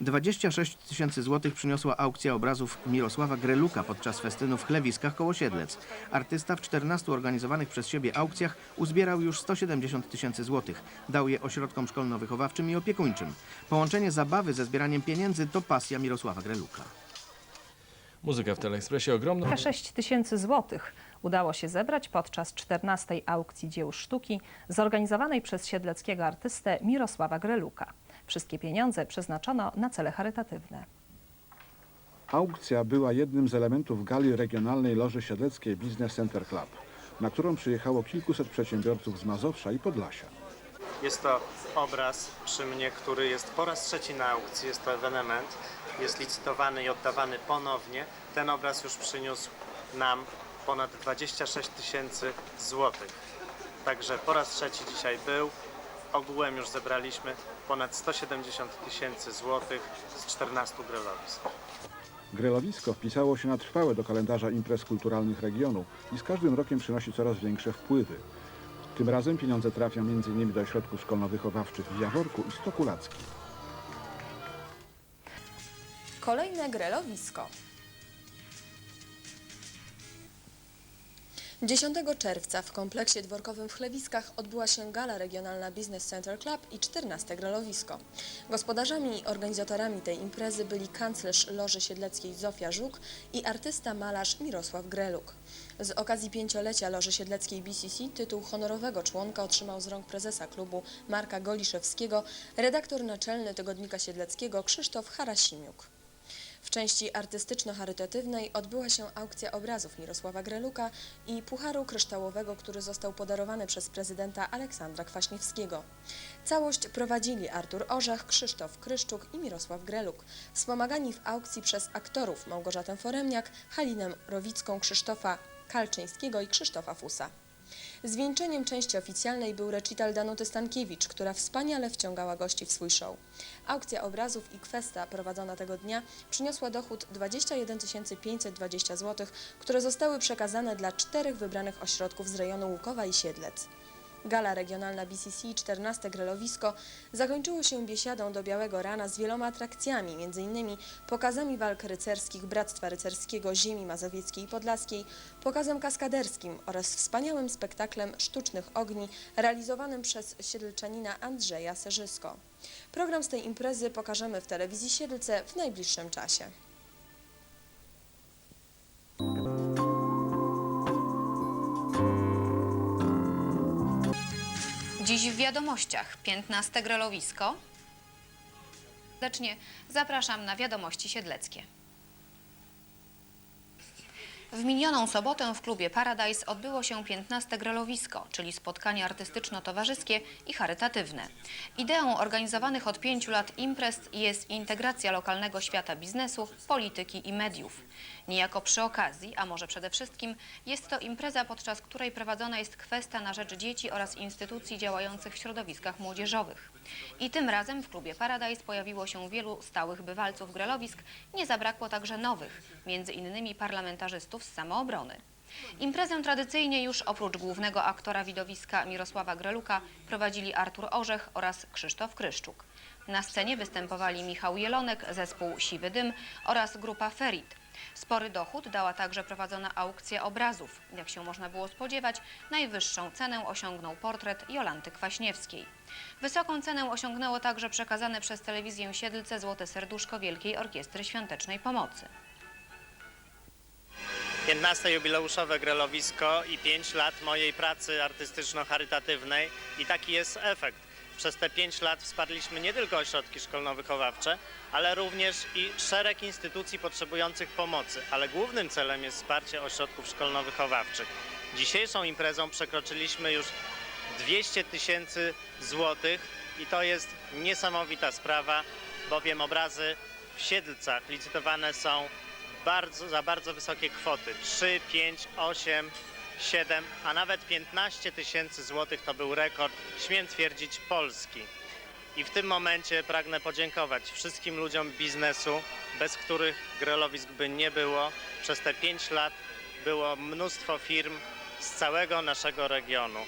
26 tysięcy złotych przyniosła aukcja obrazów Mirosława Greluka podczas festynu w Chlewiskach koło Siedlec. Artysta w 14 organizowanych przez siebie aukcjach uzbierał już 170 tysięcy złotych. Dał je ośrodkom szkolno-wychowawczym i opiekuńczym. Połączenie zabawy ze zbieraniem pieniędzy to pasja Mirosława Greluka. Muzyka w Teleekspresie ogromna. 6 tysięcy złotych udało się zebrać podczas 14 aukcji dzieł sztuki zorganizowanej przez siedleckiego artystę Mirosława Greluka. Wszystkie pieniądze przeznaczono na cele charytatywne. Aukcja była jednym z elementów gali regionalnej Loży Siedleckiej Business Center Club, na którą przyjechało kilkuset przedsiębiorców z Mazowsza i Podlasia. Jest to obraz przy mnie, który jest po raz trzeci na aukcji. Jest to ewenement. Jest licytowany i oddawany ponownie. Ten obraz już przyniósł nam ponad 26 tysięcy złotych. Także po raz trzeci dzisiaj był. Ogółem już zebraliśmy ponad 170 tysięcy złotych z 14 grelowisk. Grylowisko wpisało się na trwałe do kalendarza imprez kulturalnych regionu i z każdym rokiem przynosi coraz większe wpływy. Tym razem pieniądze trafią m.in. do ośrodków szkolno-wychowawczych w Jaworku i Stokulackim. Kolejne grelowisko. 10 czerwca w kompleksie dworkowym w Chlewiskach odbyła się gala regionalna Business Center Club i 14 grelowisko. Gospodarzami i organizatorami tej imprezy byli kanclerz Loży Siedleckiej Zofia Żuk i artysta malarz Mirosław Greluk. Z okazji pięciolecia Loży Siedleckiej BCC tytuł honorowego członka otrzymał z rąk prezesa klubu Marka Goliszewskiego redaktor naczelny Tygodnika Siedleckiego Krzysztof Harasimiuk. W części artystyczno-charytatywnej odbyła się aukcja obrazów Mirosława Greluka i pucharu kryształowego, który został podarowany przez prezydenta Aleksandra Kwaśniewskiego. Całość prowadzili Artur Orzech, Krzysztof Kryszczuk i Mirosław Greluk, wspomagani w aukcji przez aktorów Małgorzatę Foremniak, Halinę Rowicką, Krzysztofa Kalczyńskiego i Krzysztofa Fusa. Zwieńczeniem części oficjalnej był recital Danuty Stankiewicz, która wspaniale wciągała gości w swój show. Aukcja obrazów i kwesta prowadzona tego dnia przyniosła dochód 21 520 zł, które zostały przekazane dla czterech wybranych ośrodków z rejonu Łukowa i Siedlec. Gala regionalna BCC 14 Grelowisko zakończyło się biesiadą do białego rana z wieloma atrakcjami, m.in. pokazami walk rycerskich Bractwa Rycerskiego Ziemi Mazowieckiej i Podlaskiej, pokazem kaskaderskim oraz wspaniałym spektaklem sztucznych ogni realizowanym przez siedlczanina Andrzeja Serzysko. Program z tej imprezy pokażemy w telewizji Siedlce w najbliższym czasie. Dziś w wiadomościach 15 grelowisko. Serdecznie zapraszam na wiadomości siedleckie. W minioną sobotę w klubie Paradise odbyło się 15 grelowisko, czyli spotkanie artystyczno-towarzyskie i charytatywne. Ideą organizowanych od pięciu lat imprez jest integracja lokalnego świata biznesu, polityki i mediów. Niejako przy okazji, a może przede wszystkim, jest to impreza, podczas której prowadzona jest kwesta na rzecz dzieci oraz instytucji działających w środowiskach młodzieżowych. I tym razem w klubie Paradise pojawiło się wielu stałych bywalców grelowisk, nie zabrakło także nowych, między innymi parlamentarzystów z samoobrony. Imprezę tradycyjnie już oprócz głównego aktora widowiska Mirosława Greluka prowadzili Artur Orzech oraz Krzysztof Kryszczuk. Na scenie występowali Michał Jelonek, zespół Siwy Dym oraz grupa Ferit. Spory dochód dała także prowadzona aukcja obrazów. Jak się można było spodziewać, najwyższą cenę osiągnął portret Jolanty Kwaśniewskiej. Wysoką cenę osiągnęło także przekazane przez telewizję Siedlce Złote Serduszko Wielkiej Orkiestry Świątecznej Pomocy. 15 jubileuszowe grelowisko i 5 lat mojej pracy artystyczno-charytatywnej i taki jest efekt. Przez te 5 lat wsparliśmy nie tylko ośrodki szkolno-wychowawcze, ale również i szereg instytucji potrzebujących pomocy, ale głównym celem jest wsparcie ośrodków szkolno-wychowawczych. Dzisiejszą imprezą przekroczyliśmy już 200 tysięcy złotych i to jest niesamowita sprawa, bowiem obrazy w Siedlcach licytowane są bardzo, za bardzo wysokie kwoty. 3, 5, 8, 7, a nawet 15 tysięcy złotych to był rekord, śmiem twierdzić, Polski. I w tym momencie pragnę podziękować wszystkim ludziom biznesu, bez których grelowisk by nie było. Przez te 5 lat było mnóstwo firm z całego naszego regionu.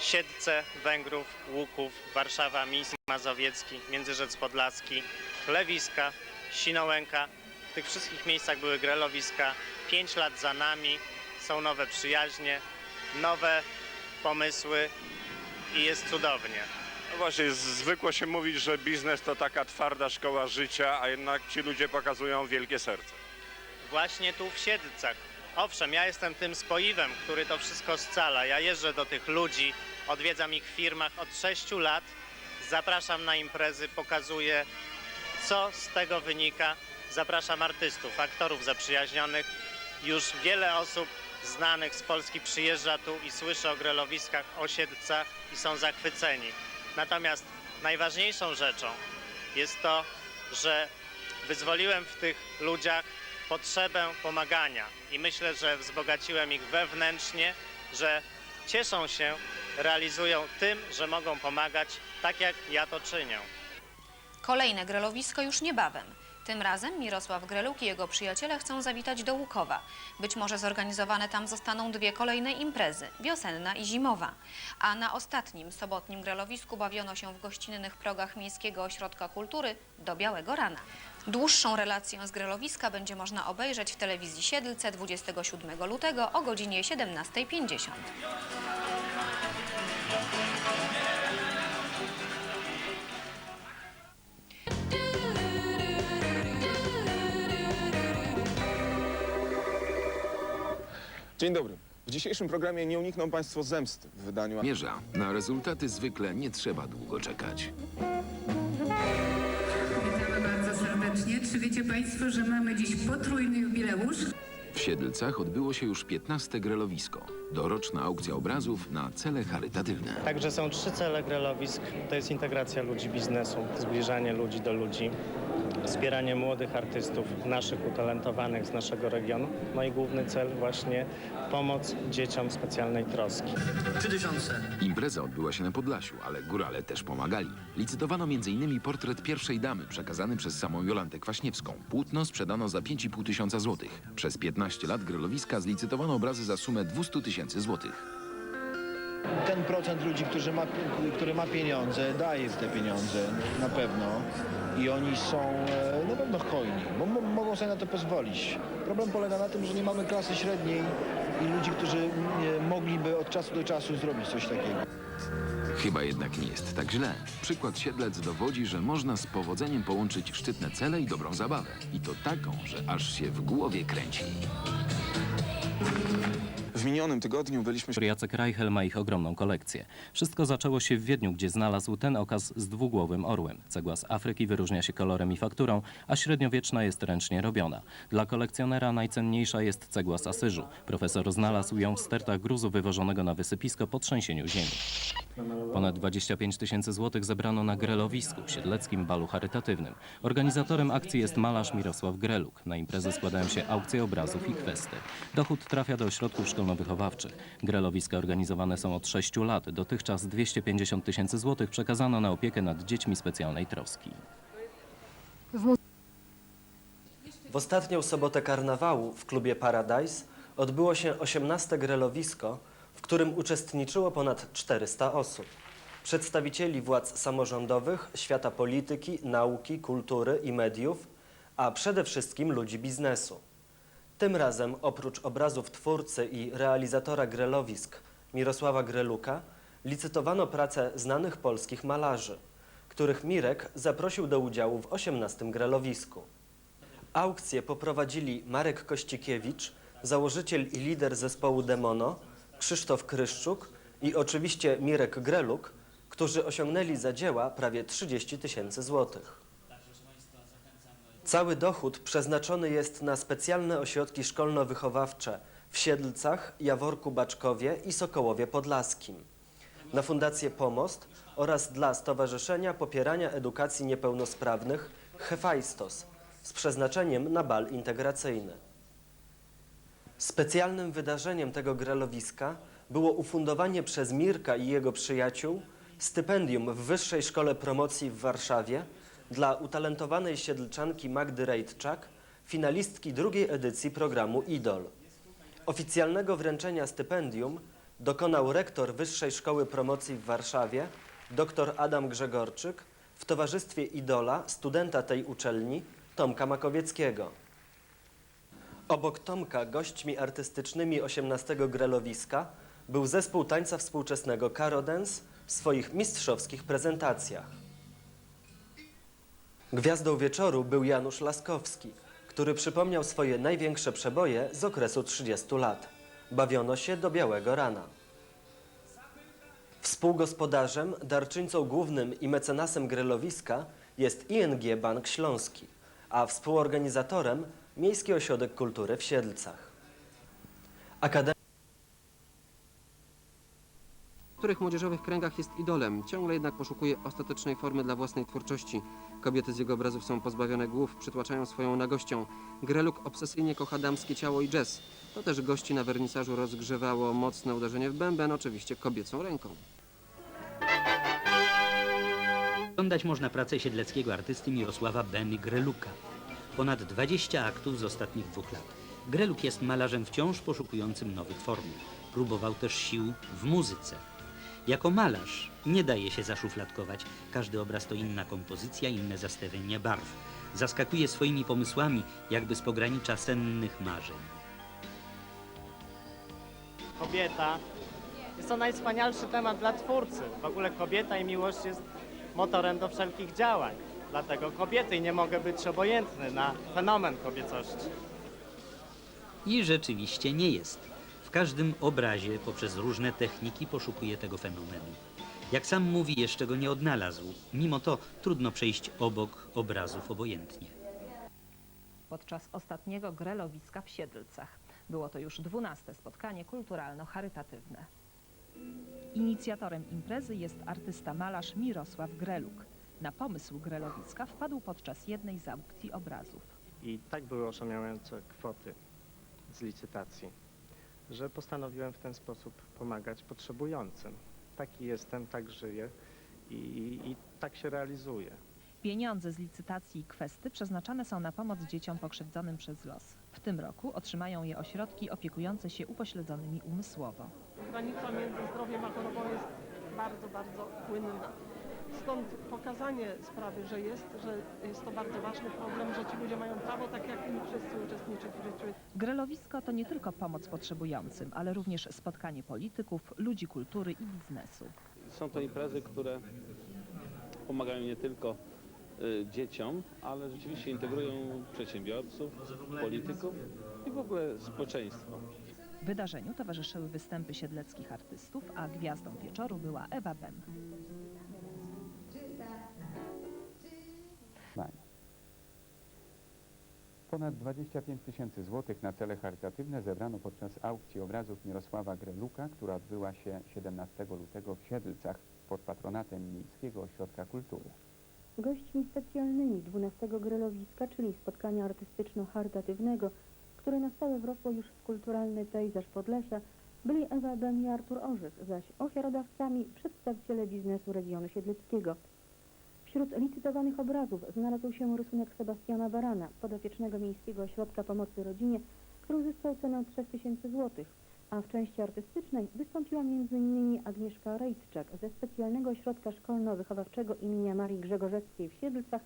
Siedlce, Węgrów, Łuków, Warszawa, Mińsk Mazowiecki, Międzyrzec Podlaski, Chlewiska, Sinołęka. W tych wszystkich miejscach były grelowiska. Pięć lat za nami, są nowe przyjaźnie, nowe pomysły i jest cudownie. No właśnie, zwykło się mówić, że biznes to taka twarda szkoła życia, a jednak ci ludzie pokazują wielkie serce. Właśnie tu w Siedlcach. Owszem, ja jestem tym spoiwem, który to wszystko scala. Ja jeżdżę do tych ludzi, odwiedzam ich w firmach od 6 lat, zapraszam na imprezy, pokazuję, co z tego wynika. Zapraszam artystów, aktorów zaprzyjaźnionych. Już wiele osób znanych z Polski przyjeżdża tu i słyszy o grelowiskach, o Siedlcach i są zachwyceni. Natomiast najważniejszą rzeczą jest to, że wyzwoliłem w tych ludziach potrzebę pomagania i myślę, że wzbogaciłem ich wewnętrznie, że cieszą się, realizują tym, że mogą pomagać tak jak ja to czynię. Kolejne grelowisko już niebawem. Tym razem Mirosław Greluk i jego przyjaciele chcą zawitać do Łukowa. Być może zorganizowane tam zostaną dwie kolejne imprezy, wiosenna i zimowa. A na ostatnim, sobotnim grelowisku bawiono się w gościnnych progach Miejskiego Ośrodka Kultury do białego rana. Dłuższą relację z grelowiska będzie można obejrzeć w telewizji Siedlce 27 lutego o godzinie 17.50. Dzień dobry. W dzisiejszym programie nie unikną Państwo zemsty w wydaniu... Mierza. Na rezultaty zwykle nie trzeba długo czekać. Witamy bardzo serdecznie. Czy wiecie Państwo, że mamy dziś potrójny jubileusz? W Siedlcach odbyło się już 15 grelowisko. Doroczna aukcja obrazów na cele charytatywne. Także są trzy cele grelowisk. To jest integracja ludzi biznesu, zbliżanie ludzi do ludzi, wspieranie młodych artystów, naszych utalentowanych z naszego regionu. No i główny cel właśnie pomoc dzieciom specjalnej troski. Impreza odbyła się na Podlasiu, ale górale też pomagali. Licytowano m.in. portret pierwszej damy przekazany przez samą Jolantę Kwaśniewską. Płótno sprzedano za 5,5 tysiąca złotych. Przez 15 lat grelowiska zlicytowano obrazy za sumę 200 tysięcy złotych. ten procent ludzi, którzy ma, który ma pieniądze, daje te pieniądze na pewno i oni są e, na pewno hojni, bo mo- mogą sobie na to pozwolić. Problem polega na tym, że nie mamy klasy średniej i ludzi, którzy e, mogliby od czasu do czasu zrobić coś takiego. Chyba jednak nie jest tak źle. Przykład Siedlec dowodzi, że można z powodzeniem połączyć szczytne cele i dobrą zabawę. I to taką, że aż się w głowie kręci. W minionym tygodniu byliśmy... Jacek Reichel ma ich ogromną kolekcję. Wszystko zaczęło się w Wiedniu, gdzie znalazł ten okaz z dwugłowym orłem. Cegła z Afryki wyróżnia się kolorem i fakturą, a średniowieczna jest ręcznie robiona. Dla kolekcjonera najcenniejsza jest cegła z Asyżu. Profesor znalazł ją w stertach gruzu wywożonego na wysypisko po trzęsieniu ziemi. Ponad 25 tysięcy złotych zebrano na Grelowisku, siedleckim balu charytatywnym. Organizatorem akcji jest malarz Mirosław Greluk. Na imprezę składają się aukcje obrazów i kwesty. Dochód trafia do ośrodków szkolno-wychowawczych. Grelowiska organizowane są od 6 lat. Dotychczas 250 tysięcy złotych przekazano na opiekę nad dziećmi specjalnej troski. W ostatnią sobotę karnawału w klubie Paradise odbyło się 18 grelowisko, w którym uczestniczyło ponad 400 osób. Przedstawicieli władz samorządowych, świata polityki, nauki, kultury i mediów, a przede wszystkim ludzi biznesu. Tym razem oprócz obrazów twórcy i realizatora grelowisk Mirosława Greluka licytowano pracę znanych polskich malarzy, których Mirek zaprosił do udziału w 18 grelowisku. Aukcję poprowadzili Marek Kościkiewicz, założyciel i lider zespołu Demono, Krzysztof Kryszczuk i oczywiście Mirek Greluk, którzy osiągnęli za dzieła prawie 30 tysięcy złotych. Cały dochód przeznaczony jest na specjalne ośrodki szkolno-wychowawcze w Siedlcach, Jaworku Baczkowie i Sokołowie Podlaskim, na Fundację Pomost oraz dla Stowarzyszenia Popierania Edukacji Niepełnosprawnych Hefajstos z przeznaczeniem na bal integracyjny. Specjalnym wydarzeniem tego grelowiska było ufundowanie przez Mirka i jego przyjaciół stypendium w Wyższej Szkole Promocji w Warszawie dla utalentowanej siedlczanki Magdy Rejtczak, finalistki drugiej edycji programu IDOL. Oficjalnego wręczenia stypendium dokonał rektor Wyższej Szkoły Promocji w Warszawie, dr Adam Grzegorczyk, w towarzystwie idola, studenta tej uczelni, Tomka Makowieckiego. Obok Tomka gośćmi artystycznymi 18 Grelowiska był zespół tańca współczesnego Karodens w swoich mistrzowskich prezentacjach. Gwiazdą wieczoru był Janusz Laskowski, który przypomniał swoje największe przeboje z okresu 30 lat. Bawiono się do białego rana. Współgospodarzem, darczyńcą głównym i mecenasem Grylowiska jest ING Bank Śląski, a współorganizatorem Miejski Ośrodek Kultury w Siedlcach. Akademia W niektórych młodzieżowych kręgach jest idolem, ciągle jednak poszukuje ostatecznej formy dla własnej twórczości. Kobiety z jego obrazów są pozbawione głów, przytłaczają swoją nagością. Greluk obsesyjnie kocha damskie ciało i jazz. To też gości na wernisażu rozgrzewało mocne uderzenie w bęben, oczywiście kobiecą ręką. Oglądać można pracę siedleckiego artysty Mirosława Beny Greluka. Ponad 20 aktów z ostatnich dwóch lat. Greluk jest malarzem wciąż poszukującym nowych formuł. Próbował też sił w muzyce. Jako malarz nie daje się zaszufladkować. Każdy obraz to inna kompozycja, inne zastawienie barw. Zaskakuje swoimi pomysłami, jakby z pogranicza sennych marzeń. Kobieta jest to najwspanialszy temat dla twórcy. W ogóle kobieta i miłość jest motorem do wszelkich działań. Dlatego kobiety i nie mogę być obojętny na fenomen kobiecości. I rzeczywiście nie jest. W każdym obrazie poprzez różne techniki poszukuje tego fenomenu. Jak sam mówi, jeszcze go nie odnalazł. Mimo to trudno przejść obok obrazów obojętnie. podczas ostatniego grelowiska w Siedlcach. Było to już dwunaste spotkanie kulturalno-charytatywne. Inicjatorem imprezy jest artysta malarz Mirosław Greluk. Na pomysł grelowiska wpadł podczas jednej z aukcji obrazów. I tak były oszałamiające kwoty z licytacji, że postanowiłem w ten sposób pomagać potrzebującym. Taki jestem, tak żyję i, i tak się realizuję. Pieniądze z licytacji i kwesty przeznaczane są na pomoc dzieciom pokrzywdzonym przez los. W tym roku otrzymają je ośrodki opiekujące się upośledzonymi umysłowo. Granica między zdrowiem a chorobą jest bardzo, bardzo płynna. Stąd pokazanie sprawy, że jest, że jest to bardzo ważny problem, że ci ludzie mają prawo, tak jak i my wszyscy, uczestniczyć w życiu. Grelowisko to nie tylko pomoc potrzebującym, ale również spotkanie polityków, ludzi kultury i biznesu. Są to imprezy, które pomagają nie tylko y, dzieciom, ale rzeczywiście integrują przedsiębiorców, polityków i w ogóle społeczeństwo. Wydarzeniu towarzyszyły występy siedleckich artystów, a gwiazdą wieczoru była Ewa Bem. Ponad 25 tysięcy złotych na cele charytatywne zebrano podczas aukcji obrazów Mirosława Greluka, która odbyła się 17 lutego w Siedlcach pod patronatem Miejskiego Ośrodka Kultury. Gośćmi specjalnymi 12 Grelowiska, czyli spotkania artystyczno-charytatywnego, które na stałe wrosło już w kulturalny pejzaż Podlesia, byli Ewa Ben i Artur Orzech, zaś ofiarodawcami przedstawiciele biznesu regionu siedleckiego. Wśród licytowanych obrazów znalazł się rysunek Sebastiana Barana, podopiecznego Miejskiego Ośrodka Pomocy Rodzinie, który uzyskał cenę 3000 zł, a w części artystycznej wystąpiła m.in. Agnieszka Rejtczak ze Specjalnego Ośrodka Szkolno-Wychowawczego imienia Marii Grzegorzewskiej w Siedlcach,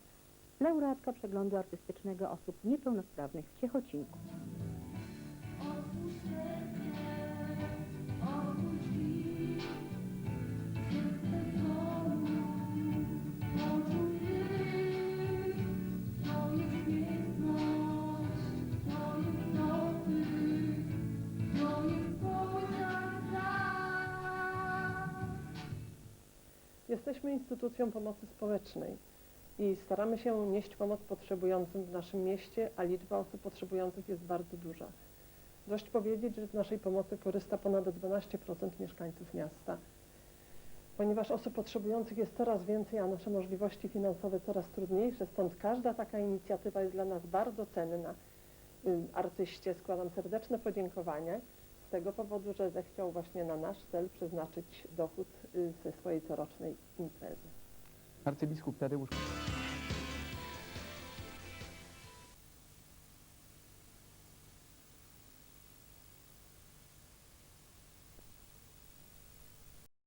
laureatka przeglądu artystycznego osób niepełnosprawnych w Ciechocinku. Jesteśmy instytucją pomocy społecznej i staramy się nieść pomoc potrzebującym w naszym mieście, a liczba osób potrzebujących jest bardzo duża. Dość powiedzieć, że z naszej pomocy korzysta ponad 12% mieszkańców miasta. Ponieważ osób potrzebujących jest coraz więcej, a nasze możliwości finansowe coraz trudniejsze, stąd każda taka inicjatywa jest dla nas bardzo cenna. Y, Artyście składam serdeczne podziękowania z tego powodu, że zechciał właśnie na nasz cel przeznaczyć dochód y, ze swojej corocznej imprezy. Arcybiskup Tadeusz